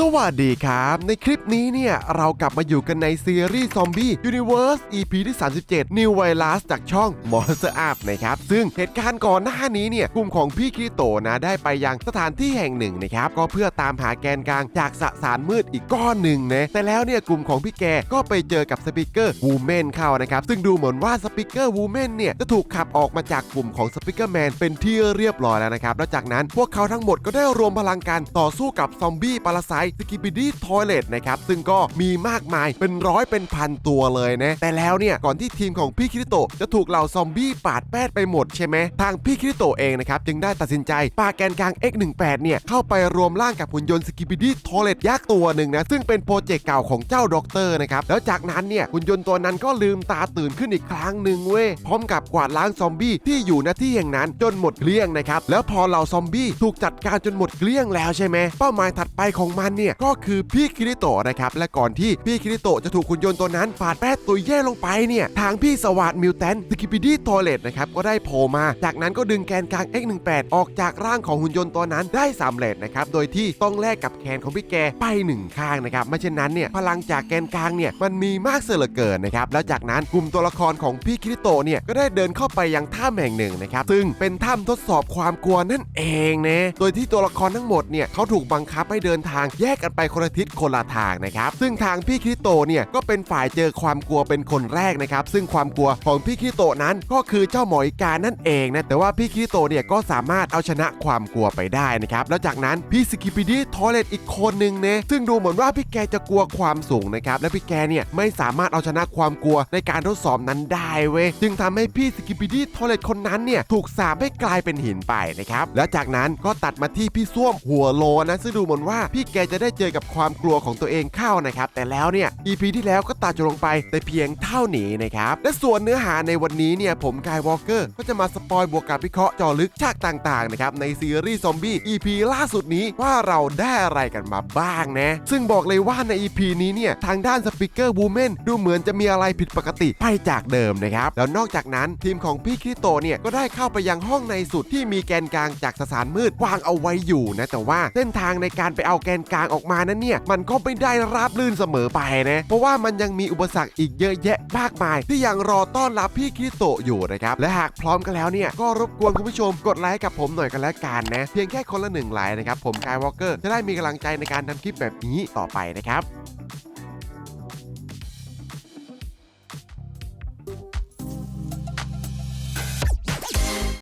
สวัสดีครับ ในคลิปนี้เนี่ย เรากลับมาอยู่กันในซีรีส์ซอมบี้ Universe EP ที่ 37 New Virus จากช่อง Monster Up นะครับ ซึ่งเหตุการณ์ก่อนหน้านี้เนี่ย กลุ่มของพี่คริโตนะได้ไปยังสถานที่แห่งหนึ่งนะครับ ก็เพื่อตามหาแกนกลางจากสสารมืดอีกก้อนหนึ่งนะแต่แล้วเนี่ย กลุ่มของพี่แกก็ไปเจอกับสปิเกอร์วูแมนเข้านะครับ ซึ่งดูเหมือนว่าสปิเกอร์วูแมนเนี่ยจะถูกขับออกมาจากกลุ่มของสปิเกอร์แมนเป็นที่เรียบร้อยแล้วนะครับแล้วจากนั้นพวกเขาทั้งหมดก็ได้รวมพลังกันต่อสู้กับซอมบี้ปรสิตสกิบิดี้ทอยเลตนะครับซึ่งก็มีมากมายเป็นร้อยเป็นพันตัวเลยนะ แต่แล้วเนี่ย ก่อนที่ทีมของพี่คิริโตะจะถูกเหล่าซอมบี้ปาดแปดไปหมดใช่ไหมทางพี่คิริโตะเองนะครับ จึงได้ตัดสินใจปาแกนกลาง X18 เนี่ย เข้าไปรวมร่างกับหุ่นยนต์สกิบิดี้ทอยเลตยักษ์ตัวหนึ่งนะ ซึ่งเป็นโปรเจกต์เก่าของเจ้าด็อกเตอร์นะครับแล้วจากนั้นเนี่ยหุ่นยนต์ตัวนั้นก็ลืมตาตื่นขึ้นอีกครั้งหนึ่งเว้ยพร้อมกับกวาดล้างซอมบี้ที่อยู่ณที่แห่งนั้นจนหมดเกลี้ยงนะครับแล้วพอเหล่าซอมบี้ถูกจัดการจนหมดเกลี้ยงแล้วใช่ไหมเป้าหมายถัดไปของมันเนี่ยก็คือพี่คิริโตะนะครับและก่อนที่พี่คิริโตะจะถูกหุ่นยนต์ตัวนั้นปาดแป้ตุยแย่ลงไปเนี่ยทางพี่สวัสดมิวแทนสกิปิดี้ทอเลตนะครับก็ได้โผล่มา จากนั้นก็ดึงแกนกลาง X18 ออกจากร่างของหุ่นยนต์ตัวนั้นได้สำเร็จนะครับโดยที่ต้องแลกกับแขนของพี่แกไปหนึ่งข้างนะครับไม่เช่นนั้นเนี่ยพลังจากแกนกลางเนี่ยมันมีมากเสือเกินนะครับแล้วจากนั้นกลุ่มตัวละครของพี่คิริโตเนี่ยก็ได้เดินเข้าไปยังถ้ำแห่งหนึ่งนะครับซึ่งเป็นถ้ำทดสอบความกลัวนั่นเองนะโดยที่ตัวละครทั้งหมดเนี่ยเขาถูกบังคับให้เดินทางแยแยกกันไปคนละทิศคนละทางนะครับ ซึ่งทางพี่คริโตเนี่ยก็เป็นฝ่ายเจอความกลัวเป็นคนแรกนะครับ ซึ่งความกลัวของพี่คริโตนั้นก็คือเจ้าหมออีกานั่นเองนะแต่ว่าพี่คริโตเนี่ยก็สามารถเอาชนะความกลัวไปได้นะครับแล้วจากนั้นพี่สกิปิดีทอเลตอีกคนหนึ่งเนี่ยซึ่งดูเหมือนว่าพี่แกจะกลัวความสูงนะครับและพี่แกเนี่ยไม่สามารถเอาชนะความกลัวในการทดสอบนั้นได้เว้ยจึงทำให้พี่สกิปิดีทอเลตคนนั้นเนี่ยถูกสาปให้กลายเป็นหินไปนะครับแล้วจากนั้นก็ตัดมาที่พี่ส้วมหัวโลนะซึ่งดูเหมือนว่าพี่แกจะะได้เจอกับความกลัวของตัวเองเข้านะครับ แต่แล้วเนี่ย EP ที่แล้วก็ตัดจบลงไปแต่เพียงเท่านี้นะครับ และส่วนเนื้อหาในวันนี้เนี่ยผมกายวอลเกอร์ก็จะมาสปอยบวกกับวิเคราะห์จอลึกฉากต่างๆนะครับในซีรีส์ซอมบี้ EP ล่าสุดนี้ว่าเราได้อะไรกันมาบ้างนะ ซึ่งบอกเลยว่าใน EP นี้เนี่ยทางด้านสปิเกอร์บูเมนดูเหมือนจะมีอะไรผิดปกติไปจากเดิมนะครับ แล้วนอกจากนั้นทีมของพี่คริโตเนี่ยก็ได้เข้าไปยังห้องในสุดที่มีแกนกลางจากสสารมืดวางเอาไว้อยู่นะแต่ว่าเส้นทางในการไปเอาแกนกลางออกมานั้นเนี่ยมันก็ไม่ได้ราบลื่นเสมอไปนะเพราะว่ามันยังมีอุปสรรคอีกเยอะแยะมากมาย ที่ยังรอต้อนรับพี่คริโตอยู่นะครับและหากพร้อมกันแล้วเนี่ยก็รบกวนคุณผู้ชมกดไลค์กับผมหน่อยกันแล้วกันนะเพียงแค่คนละหนึ่งไลค์นะครับผมกายวอลเกอร์จะได้มีกำลังใจในการทำคลิปแบบนี้ต่อไปนะครับ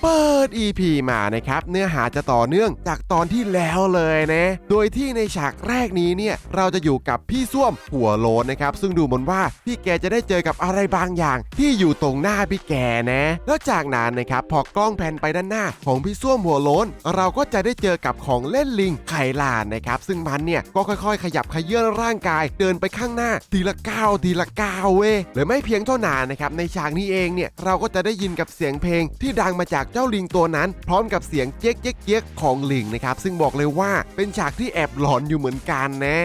เปิด EP มานะครับ เนื้อหาจะต่อเนื่องจากตอนที่แล้วเลยนะ โดยที่ในฉากแรกนี้เนี่ย เราจะอยู่กับพี่ส้วมหัวโลนนะครับ ซึ่งดูเหมือนว่าพี่แกจะได้เจอกับอะไรบางอย่าง ที่อยู่ตรงหน้าพี่แกนะ แล้วจากนั้นนะครับพอกล้องแพนไปด้านหน้า ของพี่ส้วมหัวโลนเราก็จะได้เจอกับของเล่นลิงไข่ลานนะครับ ซึ่งมันเนี่ยก็ค่อยๆ ขยับขยื่นร่างกายเดินไปข้างหน้าทีละก้าวทีละก้าวเว้ยหรือไม่เพียงเท่านั้นนะครับในฉากนี้เองเนี่ยเราก็จะได้ยินกับเสียงเพลงที่ดังมาจากเจ้าลิงตัวนั้น พร้อมกับเสียงเจ๊กเจ๊กเจ๊กของลิงนะครับซึ่งบอกเลยว่าเป็นฉากที่แอบหลอนอยู่เหมือนกันนะ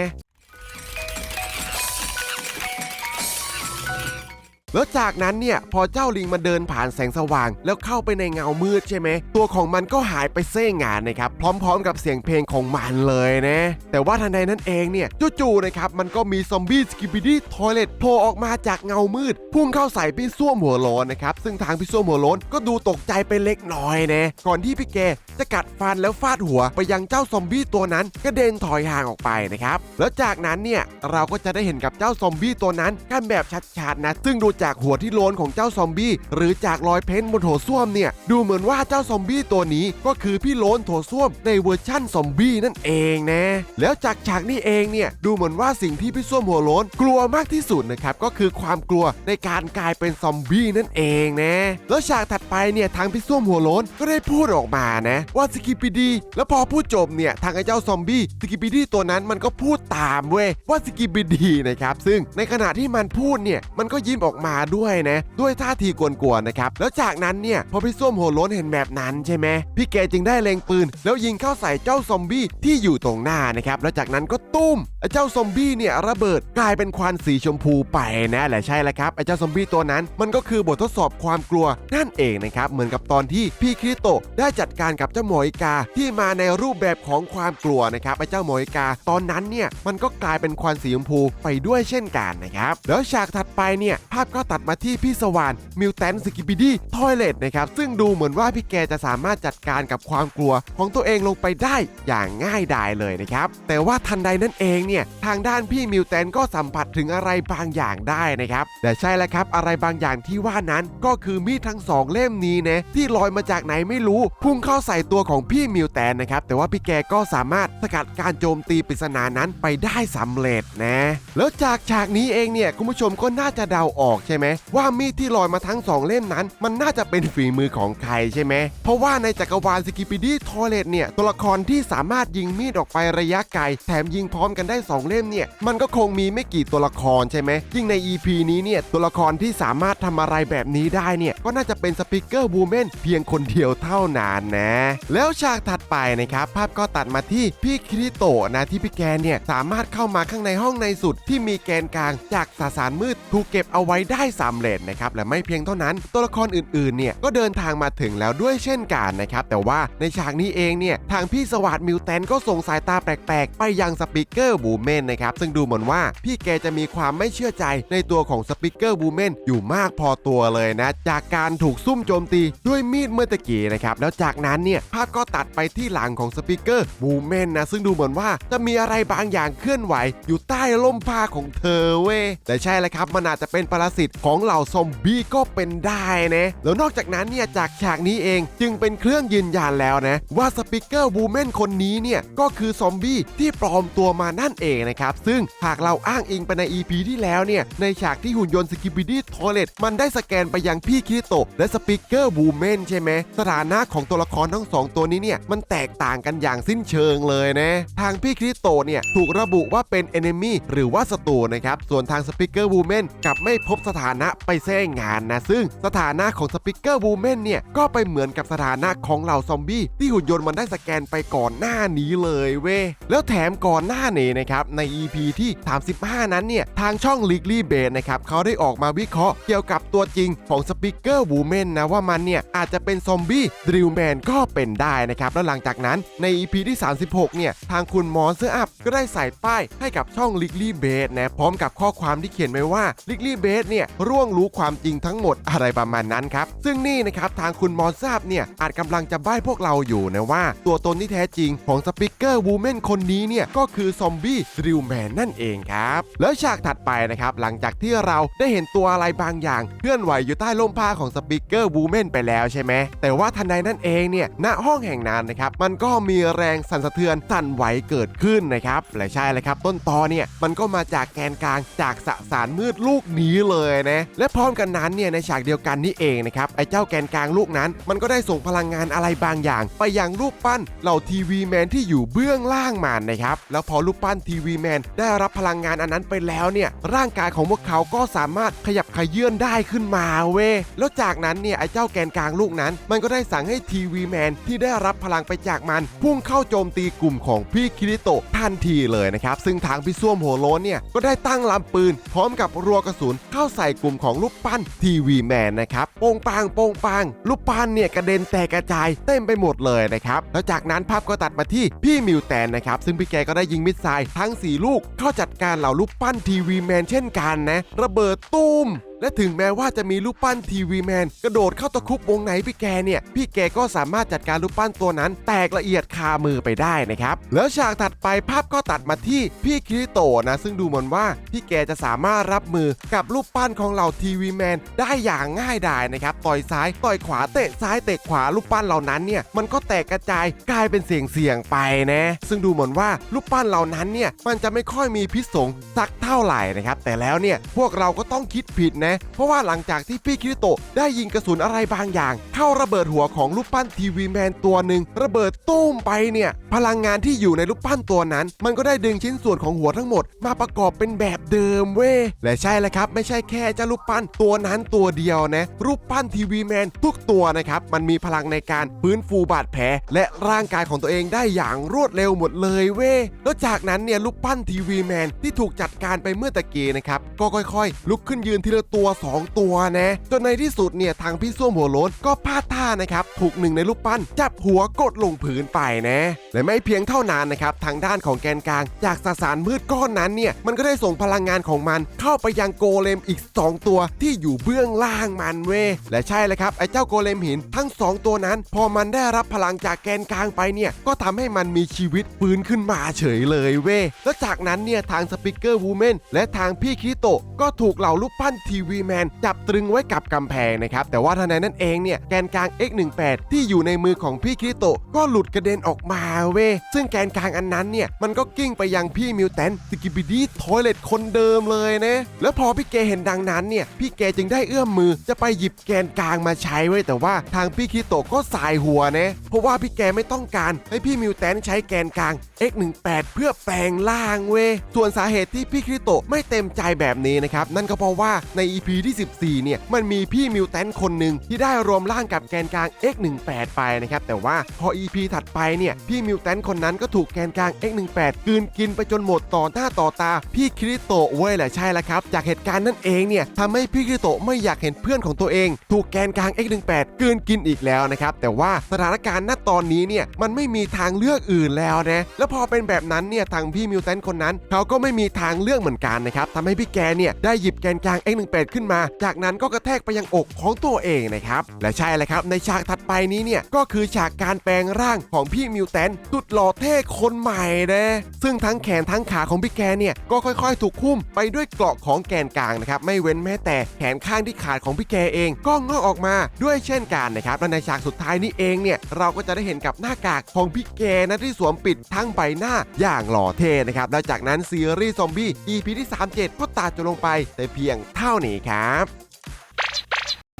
แล้วจากนั้นเนี่ยพอเจ้าลิงมันเดินผ่านแสงสว่าง แล้วเข้าไปในเงามืดใช่ไหมตัวของมันก็หายไปเส้งานนะครับพร้อมๆ กับเสียงเพลงของมันเลยนะแต่ว่าทันใดนั้นเองเนี่ยจู่ๆนะครับมันก็มีซอมบี้สกิบิดี้ทอยเลตโผล่ออกมาจากเงามืด พุ่งเข้าใส่พี่ส้วมหัวโลนนะครับซึ่งทางพี่ส้วมหัวโลนก็ดูตกใจไปเล็กน้อยนะก่อนที่พี่แก จะกัดฟันแล้วฟาดหัวไปยังเจ้าซอมบี้ตัวนั้นกระเด็นถอยห่างออกไปนะครับแล้วจากนั้นเนี่ยเราก็จะได้เห็นกับเจ้าซอมบี้ตัวนั้นกันแบบชัดๆนะซึ่งดูจากหัวที่โลนของเจ้าซอมบี้หรือจากรอยเพ้นท์บนโถส้วมเนี่ยดูเหมือนว่าเจ้าซอมบี้ตัวนี้ก็คือพี่โลนโถส้วมในเวอร์ชั่นซอมบี้นั่นเองนะแล้วจากฉากนี้เองเนี่ยดูเหมือนว่าสิ่งที่พี่ส้วมหัวโลนกลัวมากที่สุดนะครับก็คือความกลัวในการกลายเป็นซอมบี้นั่นเองนะแล้วฉากถัดไปเนี่ยทางพี่ส้วมหัวโลนก็ได้พูดออกมานะว่าสกิปปีดีแล้วพอพูดจบเนี่ยทางไอ้เจ้าซอมบี้สกิปปีดีตัวนั้นมันก็พูดตามเว้ยว่าสกิปปีดีนะครับซึ่งในขณะที่มันพูดเนี่ยมันก็ยิ้มออกมาด้วยนะด้วยท่าทีกวนๆนะครับแล้วจากนั้นเนี่ยพอพี่ส้วมหัวโล้นเห็นแบบนั้นใช่ไหมพี่แกจึงได้เล็งปืน แล้วยิงเข้าใส่เจ้าซอมบี้ที่อยู่ตรงหน้านะครับแล้วจากนั้นก็ตุ้มไอ้เจ้าซอมบี้เนี่ยระเบิดกลายเป็นควันสีชมพูไปนะแหละใช่แล้วครับไอ้เจ้าซอมบี้ตัวนั้นมันก็คือบททดสอบความกลัวนั่นเองนะครับเหมือนกับตอนที่พี่คริโตได้จัดการกับจ้าจ้าหมออิกาที่มาในรูปแบบของความกลัวนะครับไอ้เจ้าหมออิกา ตอนนั้นเนี่ยมันก็กลายเป็นควันสีชมพูไปด้วยเช่นกันนะครับแล้วฉากถัดไปเนี่ยภาพก็ตัดมาที่พี่สวานมิวแตนสกิบิดี้ทอยเลตนะครับซึ่งดูเหมือนว่าพี่แกจะสามารถจัดการกับความกลัวของตัวเองลงไปได้อย่างง่ายดายเลยนะครับแต่ว่าทันใดนั้นเองเนี่ยทางด้านพี่มิวแตนก็สัมผัสถึงอะไรบางอย่างได้นะครับแต่ใช่แล้วครับอะไรบางอย่างที่ว่านั้นก็คือมีดทั้งสองเล่มนี้นะที่ลอยมาจากไหนไม่รู้ พุ่งเข้าใส่ตัวของพี่มิวแตนนะครับ แต่ว่าพี่แกก็สามารถสกัดการโจมตีปริศนานั้นไปได้สำเร็จนะ แล้วจากฉากนี้เองเนี่ยคุณผู้ชมก็น่าจะเดาออกใช่ไหมว่ามีดที่ลอยมาทั้งสองเล่มนั้น มันน่าจะเป็นฝีมือของใครใช่ไหมเพราะว่าในจักรวาลสกิปิดี้ทอเลตเนี่ยตัวละครที่สามารถยิงมีดออกไประยะไกลแถมยิงพร้อมกันได้ 2 เล่มเนี่ยมันก็คงมีไม่กี่ตัวละครใช่ไหมยิ่งใน EP นี้เนี่ยตัวละครที่สามารถทำอะไรแบบนี้ได้เนี่ยก็น่าจะเป็นสปิเกอร์บูเมนเพียงคนเดียวเท่านั้นนะแล้วฉากถัดไปนะครับภาพก็ตัดมาที่พี่คิริโตะนะที่พี่แกนเนี่ยสามารถเข้ามาข้างในห้องในสุดที่มีแกนกลางจากสสารมืดถูกเก็บเอาไว้ได้สำเร็จนะครับและไม่เพียงเท่านั้นตัวละครอื่นๆเนี่ยก็เดินทางมาถึงแล้วด้วยเช่นกันนะครับแต่ว่าในฉากนี้เองเนี่ยทางพี่สวัสดมิวแตนก็ส่งสายตาแปลกๆ ไปยังสปิเกอร์บูเมนนะครับซึ่งดูเหมือนว่าพี่แกจะมีความไม่เชื่อใจในตัวของสปิเกอร์บูเมนอยู่มากพอตัวเลยนะ จากการถูกซุ่มโจมตีด้วยมีดเมื่อตะกี้นะครับแล้วจากนั้นเนี่ยภาพก็ตัดไปที่หลังของสปิเกอร์บูเมนนะซึ่งดูเหมือนว่าจะมีอะไรบางอย่างเคลื่อนไหว อยู่ใต้ล่มผ้าของเธอเว้แต่ใช่แล้วครับมันอาจจะเป็นปรสิตของเหล่าซอมบี้ก็เป็นได้นะแล้วนอกจากนั้นเนี่ยจากฉากนี้เองจึงเป็นเครื่องยืนยันแล้วนะว่าสปิเกอร์บูเมนคนนี้เนี่ยก็คือซอมบี้ที่ปลอมตัวมานั่นเองนะครับ ซึ่งหากเราอ้างอิงไปใน EP ที่แล้วเนี่ยในฉากที่หุ่นยนต์สกิป b ดี้ทอเลตมันได้สแกนไปยังพี่คิริโตและสปิเกอร์บูเมนใช่ไหมสถานะของตัวละครทั้งสองตัวนี้เนี่ยมันแตกต่างกันอย่างสิ้นเชิงเลยนะ ทางพี่คริสโตเนี่ยถูกระบุว่าเป็น enemy หรือว่าศัตรูนะครับ ส่วนทางสปิเกอร์บูเมนกลับไม่พบสถานะไปแท้งานนะ ซึ่งสถานะของสปิเกอร์บูเมนเนี่ยก็ไปเหมือนกับสถานะของเหล่าซอมบี้ที่หุ่นยนต์มันได้สแกนไปก่อนหน้านี้เลยเว้ยแล้วแถมก่อนหน้านี้นะครับใน EP ที่ 35 นั้นเนี่ยทางช่องลิกลี่เบนนะครับเขาได้ออกมาวิเคราะห์เกี่ยวกับตัวจริงของสปิเกอร์บูเมนนะว่ามันเนี่ยอาจจะเป็นซอมบี้ดริลแมนก็เป็นได้นะครับ แล้วหลังจากนั้นใน EP ที่ 36 เนี่ย ทางคุณมอนเซอร์อัพก็ได้ใส่ป้ายให้กับช่องลิกลี่เบสนะ พร้อมกับข้อความที่เขียนไว้ว่าลิกลี่เบสเนี่ยร่วงรู้ความจริงทั้งหมดอะไรประมาณนั้นครับ ซึ่งนี่นะครับทางคุณมอนเซอร์อัพเนี่ยอาจกำลังจะใบ้พวกเราอยู่นะว่า ตัวตนที่แท้จริงของสปิเกอร์วูแมนคนนี้เนี่ยก็คือซอมบี้ริลแมนนั่นเองครับ แล้วฉากถัดไปนะครับหลังจากที่เราได้เห็นตัวอะไรบางอย่างเคลื่อนไหวอยู่ใต้ร่มผ้าของสปิเกอร์วูแมนไปแล้วใช่ไหมแต่ว่าทันใดนั่นเองเนี่ยณห้องแห่งนั้นนะครับมันก็มีแรงสั่นสะเทือนสั่นไหวเกิดขึ้นนะครับและใช่เลยครับต้นตอเนี่ยมันก็มาจากแกนกลางจากสสารมืดลูกนี้เลยนะและพร้อมกันนั้นเนี่ยในฉากเดียวกันนี่เองนะครับไอ้เจ้าแกนกลางลูกนั้น มันก็ได้ส่งพลังงานอะไรบางอย่าง ไปยังรูปปั้นเหล่าทีวีแมนที่อยู่เบื้องล่างมันนะครับแล้วพอรูปปั้นทีวีแมนได้รับพลังงานอันนั้นไปแล้วเนี่ยร่างกายของพวกเขาก็สามารถขยับขยื่นได้ขึ้นมาเว้แล้วจากนั้นเนี่ยไอ้เจ้าแกนกลางลูกนั้น มันก็ได้สั่งให้ทีวีแมนที่ได้รับพลังไปจากมัน พุ่งเข้าโจมตีกลุ่มของพี่คิริโตะทันทีเลยนะครับ ซึ่งทางพี่ส้วมหัวโลนเนี่ยก็ได้ตั้งลำปืน พร้อมกับรัวกระสุนเข้าใส่กลุ่มของลูกปั้นทีวีแมนนะครับโป้งปางโป้งปาง ลูกปั้นเนี่ยกระเด็นแตกกระจายเต็มไปหมดเลยนะครับแล้วจากนั้นภาพก็ตัดมาที่พี่มิวแตนนะครับซึ่งพี่แกก็ได้ยิงมิสไซล์ทั้ง 4 ลูกเข้าจัดการเหล่าลูกปั้นทีวีแมนเช่นกันนะระเบิดตุ้ม และถึงแม้ว่าจะมีรูปปั้นทีวีแมนกระโดดเข้าตะคุบวงไหนพี่แกเนี่ย พี่แกก็สามารถจัดการรูปปั้นตัวนั้น แตกละเอียดคามือไปได้นะครับ แล้วฉากถัดไปภาพก็ตัดมาที่พี่คิริโตนะ ซึ่งดูเหมือนว่าพี่แกจะสามารถรับมือกับรูปปั้นของเหล่าทีวีแมนได้อย่างง่ายดายนะครับต่อยซ้ายต่อยขวาเตะซ้ายเตะขวารูปปั้นเหล่านั้นเนี่ยมันก็แตกกระจายกลายเป็นเสียงเสียงๆไปนะซึ่งดูเหมือนว่ารูปปั้นเหล่านั้นเนี่ยมันจะไม่ค่อยมีพิษสงสักเท่าไหร่นะครับแต่แล้วเนี่ยพวกเราก็ต้องคิดผิดนะเพราะว่าหลังจากที่พี่คิริโตะได้ยิงกระสุนอะไรบางอย่าง เข้าระเบิดหัวของรูปปั้นทีวีแมนตัวหนึ่งระเบิดตุ้มไปเนี่ยพลังงานที่อยู่ในรูปปั้นตัวนั้น มันก็ได้ดึงชิ้นส่วนของหัวทั้งหมด มาประกอบเป็นแบบเดิมเว้ยและใช่แล้วครับ ไม่ใช่แค่เจ้ารูปปั้นตัวนั้นตัวเดียวนะ รูปปั้นทีวีแมนทุกตัวนะครับมันมีพลังในการฟื้นฟูบาดแผล และร่างกายของตัวเองได้อย่างรวดเร็วหมดเลยเว้ยแล้วจากนั้นเนี่ยรูปปั้นทีวีแมนที่ถูกจัดการไปเมื่อตะกี้นะครับก็ค่อยๆ ลุกขึ้นยืนทีละตัวตัว 2 ตัวนะจนในที่สุดเนี่ยทางพี่ส้วมหัวโล้นก็พลาดท่านะครับถูกหนึ่งในลูกปั้นจับหัวกดลงพื้นไปนะและไม่เพียงเท่านั้นนะครับทางด้านของแกนกลาง จากสสารมืดก้อนนั้นเนี่ยมันก็ได้ส่งพลังงานของมัน เข้าไปยังโกเลมอีก 2 ตัวที่อยู่เบื้องล่างมันเวและใช่เลยครับไอ้เจ้าโกเลมหินทั้ง 2 ตัวนั้น พอมันได้รับพลังจากแกนกลางไปเนี่ยก็ทำให้มันมีชีวิตฟื้นขึ้นมาเฉยเลยเว้แล้วจากนั้นเนี่ยทางสปิเกอร์วูแมนและทางพี่คิโตก็ถูกเหล่าลูกปั้นทีวีแมนจับตรึงไว้กับกำแพงนะครับ แต่ว่าทันใดนั้นเองเนี่ย แกนกลาง X18 ที่อยู่ในมือของพี่คริโตะก็หลุดกระเด็นออกมาเว้ยซึ่งแกนกลางอันนั้นเนี่ย มันก็กิ้งไปยังพี่มิวแตนสกิบิดี้ทอยเลตคนเดิมเลยนะแล้วพอพี่เกเห็นดังนั้นเนี่ยพี่เกจึงได้เอื้อมมือจะไปหยิบแกนกลางมาใช้ไว้ยแต่ว่าทางพี่คริโตะก็สายหัวนะเพราะว่าพี่แกไม่ต้องการให้พี่มิวแตนใช้แกนกลาง X18 เพื่อแปลงร่างเว้ยส่วนสาเหตุที่พี่คริโตะไม่เต็มใจแบบนี้นะครับนั่นก็เพราะว่าใน EP ที่ 14 เนี่ย มันมีพี่มิวแตนคนหนึ่งที่ได้รวมร่างกับแกนกลาง X18 ไปนะครับ แต่ว่าพอ EP ถัดไปเนี่ย พี่มิวแตนคนนั้นก็ถูกแกนกลาง X18 กืนกินไปจนหมดต่อหน้าต่อตา พี่คริโตะเว้ยแหละใช่แล้วครับ จากเหตุการณ์นั่นเองเนี่ยทำให้พี่คริโตะไม่อยากเห็นเพื่อนของตัวเอง ถูกแกนกลาง X18 กืนกินอีกแล้วนะครับ แต่ว่าสถานการณ์ณตอนนี้เนี่ยมันไม่มีทางเลือกอื่นแล้วนะแล้วพอเป็นแบบนั้นเนี่ยทางพี่มิวแตนคนนั้น เขาก็ไม่มีทางเลือกเหมือนกันนะครับทำให้พี่แกเนี่ยได้หยิบแกนกลาง X18 ขึ้นมา จากนั้นก็กระแทกไปยังอกของตัวเองนะครับ และใช่เลยครับในฉากถัดไปนี้เนี่ยก็คือฉากการแปลงร่างของพี่มิวแตนสุดหล่อเท่คนใหม่นะซึ่งทั้งแขนทั้งขาของพี่แกเนี่ยก็ค่อยๆ ถูกคุ้มไปด้วยเกราะของแกนกลางนะครับไม่เว้นแม้แต่แขนข้างที่ขาดของพี่แกเอง ก็งอกออกมาด้วยเช่นกันนะครับและในฉากสุดท้ายนี้เองเนี่ยเราก็จะได้เห็นกับหน้ากากของพี่แกนะที่สวมปิดทั้งใบหน้าอย่างหล่อเท่นะครับและจากนั้นซีรีส์ซอมบี้ EP ที่37 ก็ตัดจบลงไปแต่เพียงเท่านี้ครับ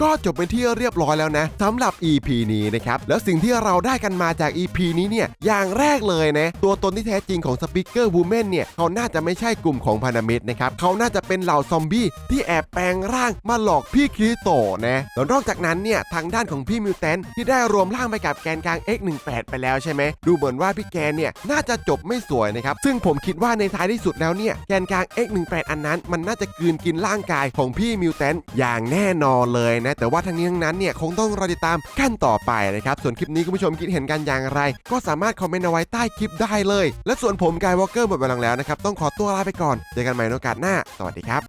ก็จบเป็นที่เรียบร้อยแล้วนะสำหรับ EP นี้นะครับแล้วสิ่งที่เราได้กันมาจาก EP นี้เนี่ยอย่างแรกเลยนะตัวตนที่แท้จริงของสปิเกอร์วูแมนเนี่ยเขาน่าจะไม่ใช่กลุ่มของพันธมิตรนะครับเขาน่าจะเป็นเหล่าซอมบี้ที่แอบแปลงร่างมาหลอกพี่คริโตนะแล้วนอกจากนั้นเนี่ยทางด้านของพี่มิวแตนที่ได้รวมร่างไปกับแกนกลาง X18 ไปแล้วใช่ไหมดูเหมือนว่าพี่แกนเนี่ยน่าจะจบไม่สวยนะครับซึ่งผมคิดว่าในท้ายที่สุดแล้วเนี่ยแกนกลาง X18 อันนั้น มันน่าจะกืนกินร่างกายของพี่มิวแตนอย่างแน่นอนเลยนะแต่ว่าทั้งนี้ทั้งนั้นเนี่ยคงต้องรอติดตามขั้นต่อไปนะครับ ส่วนคลิปนี้คุณผู้ชมคิดเห็นกันอย่างไร ก็สามารถคอมเมนต์เอาไว้ใต้คลิปได้เลย และส่วนผมกายวอลเกอร์หมดเวลาแล้วนะครับต้องขอตัวลาไปก่อนเจอกันใหม่ในโอกาสหน้า สวัสดีครับ